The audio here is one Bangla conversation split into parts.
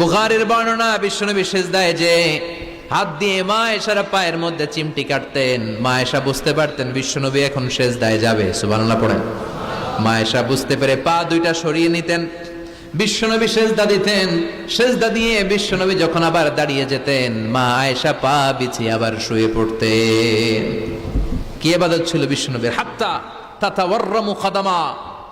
বুখারের বর্ণনা বিশ্বনবী সিজদায় যে হাত দিয়ে মা এসারা পায়ের মধ্যে চিমটি কাটতেন, মা এসা বুঝতে পারতেন বিশ্বনবী এখন শেষ সেজদায় যাবে, সুবহানাল্লাহ পড়েন। মা এসা বুঝতে পেরে পা দুইটা সরিয়ে নিতেন বিশ্বনবী সেজদা দিতেন, সেজদা দিয়ে বিশ্বনবী যখন আবার দাঁড়িয়ে যেতেন, মা আয়েশা পা বিছিয়ে আবার শুয়ে পড়তেন। কি এবাদত ছিল বিশ্বনবীর হাত্তা তাতা ওয়ার্রামু খাদামা।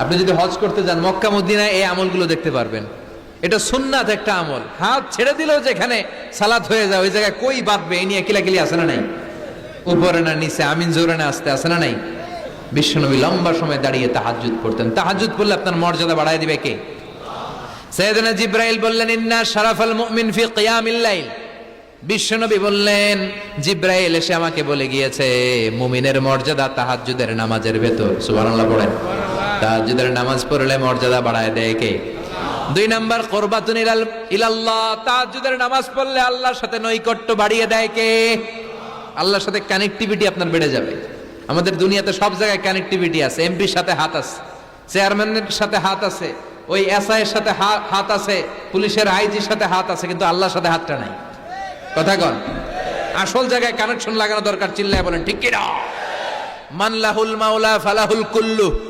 আপনি যদি হজ করতে যান মক্কা, মদিনায় এই আমলগুলো দেখতে পারবেন। এটা সুন্নাত একটা আমল। হাত ছেড়ে দিলেও যেখানে সালাত হয়ে যায়, ওই জায়গায় কই বাঁধবে? এই নিয়ে কিলাকিলি আছে না নাই? উপরে না নিচে, আমিন জোরে না আসতে আছে না নাই? বিশ্বনবী লম্বা সময় দাঁড়িয়ে তাহাজ্জুদ পড়তেন। তাহাজ্জুদ পড়লে আপনার মর্যাদা বাড়ায় দিবে কে? সৈয়দনা জিব্রাইল বললেন, ইন্না শারাফাল মুমিন ফি কিয়ামিল লাইল। বিশ্বনবী বললেন, জিব্রাইল এসে আমাকে বলে গিয়েছে, মুমিনের মর্যাদা তাহাজ্জুদের নামাজের ভেতর। সুবহানাল্লাহ পড়েন তাহাজ্জুদের নামাজ পড়লে মর্যাদা বাড়ায় দেয় কে? দুই নাম্বার, কোরবাতুন ইলাল ইলাল্লাহ। তাহাজ্জুদের নামাজ পড়লে আল্লাহর সাথে নৈকট্য বাড়িয়ে দেয় কে? আল্লাহর সাথে কানেক্টিভিটি আপনার বেড়ে যাবে। আমাদের দুনিয়াতে সব জায়গায় কানেক্টিভিটি আছে। এমপির সাথে হাত আছে। চেয়ারম্যানের সাথে হাত আছে। ওই এসআই এর সাথে হাত আছে। পুলিশের আইজির সাথে হাত আছে, কিন্তু আল্লাহর সাথে হাতটা নাই। কথা কন। আসল জায়গায় কানেকশন লাগানো দরকার। চিল্লায় বলেন, ঠিক কিনা? মানলাহুল মাওলা, ফালাহুল কুল্লু।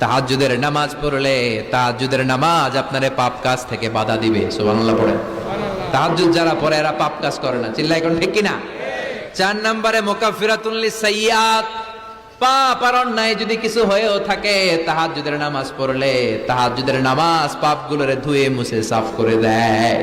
তাহাজ্জুদের নামাজ পড়লে তাহাজ্জুদের নামাজ আপনারে পাপ কাজ থেকে বাধা দিবে, সুবহানাল্লাহ পড়ে। তাহাজ্জুদ যারা পড়ে এরা পাপ কাজ করে না চিল্লাই এখন ঠিক কিনা? চার নম্বরে মোকাফিরাতুল লিসাইয়াত পাপ আর অন্যায় যদি কিছু হয়েও থাকে, তাহাজ্জুদের নামাজ পড়লে তাহাজ্জুদের নামাজ পাপগুলোরে ধুয়ে মুছে, সাফ করে দেয়।